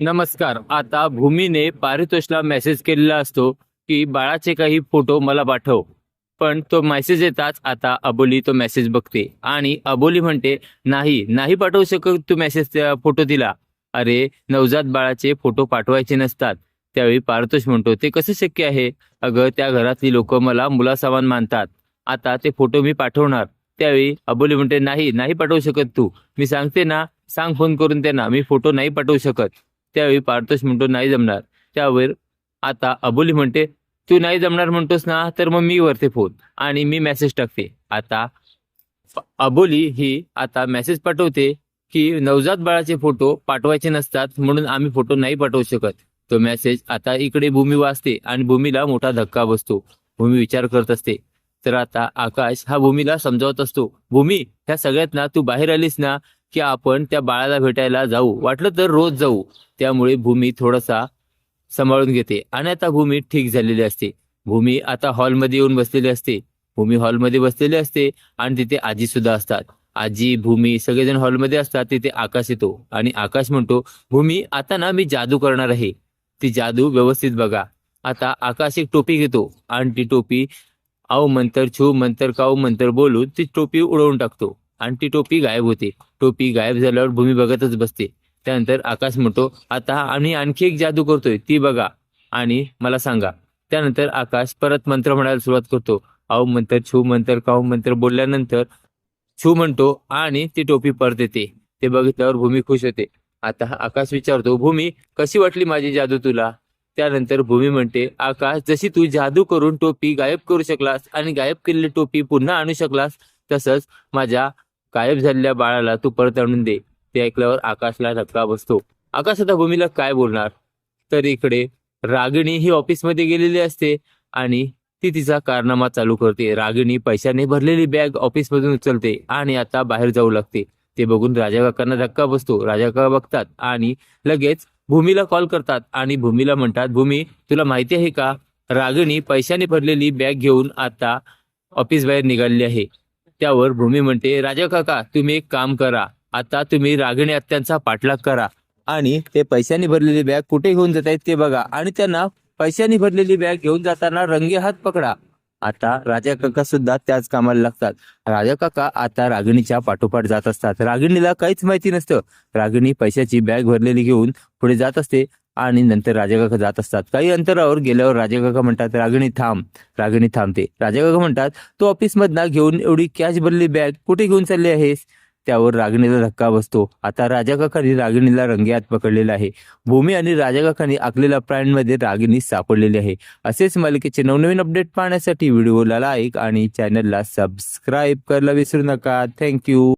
नमस्कार. आता भूमीने पारितोषला मेसेज केलेला असतो की बाळाचे काही फोटो मला पाठव. पण तो मेसेज येताच आता अबोली तो मेसेज बघते. आणि अबोली म्हणते नाही नाही पाठवू शकत तू मेसेज फोटो दिला अरे नवजात बाळाचे फोटो पाठवायचे नसतात. त्यावेळी पारितोष म्हणतो ते कसं शक्य आहे? अगं त्या घरातली लोक मला मुलासमान मानतात. आता ते फोटो मी पाठवणार. त्यावेळी अबोली म्हणते नाही नाही पाठवू शकत तू. मी सांगते ना सांग फोन करून त्यांना. मी फोटो नाही पाठवू शकत. त्यावेळी पारतोष म्हणतो नाही जमणार. त्यावर आता अबोली म्हणते तू नाही जमणार म्हणतोस ना तर मग मी वरते फोन आणि मी मेसेज टाकते. आता अबोली ही आता मेसेज पाठवते की नवजात बाळाचे फोटो पाठवायचे नसतात म्हणून आम्ही फोटो नाही पाठवू शकत. तो मेसेज आता इकडे भूमी वाचते आणि भूमीला मोठा धक्का बसतो. भूमी विचार करत असते. तर आता आकाश हा भूमीला समजावत असतो. भूमी ह्या सगळ्यात ना तू बाहेर आलीस ना की आपण त्या बाळाला भेटायला जाऊ. वाटलं तर रोज जाऊ. त्यामुळे भूमी थोडासा सांभाळून घेते. आणि आता भूमी ठीक झालेली असते. भूमी आता हॉलमध्ये येऊन बसलेली असते. भूमी हॉलमध्ये बसलेली असते आणि तिथे आजी सुद्धा असतात. आजी भूमी सगळेजण हॉलमध्ये असतात. तिथे आकाश येतो आणि आकाश म्हणतो भूमी आता ना मी जादू करणार आहे. ती जादू व्यवस्थित बघा. आता आकाश एक टोपी घेतो आणि ती टोपी आव मंतर छू मंतर काऊ मंतर बोलून ती टोपी उडवून टाकतो. आणि ती टोपी गायब होते. टोपी गायब झाल्यावर भूमी बघतच बसते. त्यानंतर आकाश म्हणतो आता आम्ही आणखी एक जादू करतोय ती बघा आणि मला सांगा. त्यानंतर आकाश परत मंत्र म्हणायला सुरुवात करतो. आओ मंतर छू मंतर काऊ मंत्र बोलल्यानंतर छू म्हणतो आणि ती टोपी परत येते. ते बघितल्यावर भूमी खुश होते. आता आकाश विचारतो भूमी कशी वाटली माझी जादू तुला? त्यानंतर भूमी म्हणते आकाश जशी तू जादू करून टोपी गायब करू शकलास आणि गायब केलेली टोपी पुन्हा आणू शकलास तसंच माझ्या गायब झालेल्या बाळाला तू परत आणून दे. ते ऐकल्यावर आकाशला धक्का बसतो. आकाश आता भूमीला काय बोलणार? तर इकडे रागिणी ही ऑफिसमध्ये गेलेली असते आणि ती तिचा कारनामा चालू करते. रागिणी पैशाने भरलेली बॅग ऑफिसमधून उचलते आणि आता बाहेर जाऊ लागते. ते बघून राजा काकांना धक्का बसतो. राजा काका बघतात आणि लगेच भूमीला कॉल करतात आणि भूमीला म्हणतात भूमी तुला माहिती आहे का? रागिणी पैशाने भरलेली बॅग घेऊन आता ऑफिस बाहेर निघालेली आहे. त्यावर भूमी म्हणते राजा काका तुम्ही एक काम करा. आता तुम्ही रागिणी आत्यांचा पाठलाग करा. आणि ते पैशांनी भरलेली बॅग कुठे घेऊन जात आहेत ते बघा. आणि त्यांना पैशांनी भरलेली बॅग घेऊन जाताना रंगे हात पकडा. आता राजा काका सुद्धा त्याच कामाला लागतात. राजा काका आता रागिणीच्या पाठोपाठ जात असतात. रागिणीला काहीच माहिती नसतं. रागिणी पैशाची बॅग भरलेली घेऊन पुढे जात असते. आणि नंतर राजा काका जात असतात. काही अंतरावर गेल्यावर राजा काका म्हणतात रागिणी थांब रागिणी थांबते राजा काका म्हणतात तू ऑफिसमधनं घेऊन एवढी कॅश भरली बॅग कुठे घेऊन चालली आहेस? त्यावर रागिणीला धक्का बसतो. आता राजा काकांनी रागिणीला रंगेहात पकडलेला आहे. भूमी आणि राजा काकांनी आखलेल्या प्राणमध्ये रागिणी सापडलेली आहे. असेच मालिकेचे नवनवीन अपडेट पाहण्यासाठी व्हिडिओला लाईक आणि चॅनलला सबस्क्राईब करायला विसरू नका. थँक्यू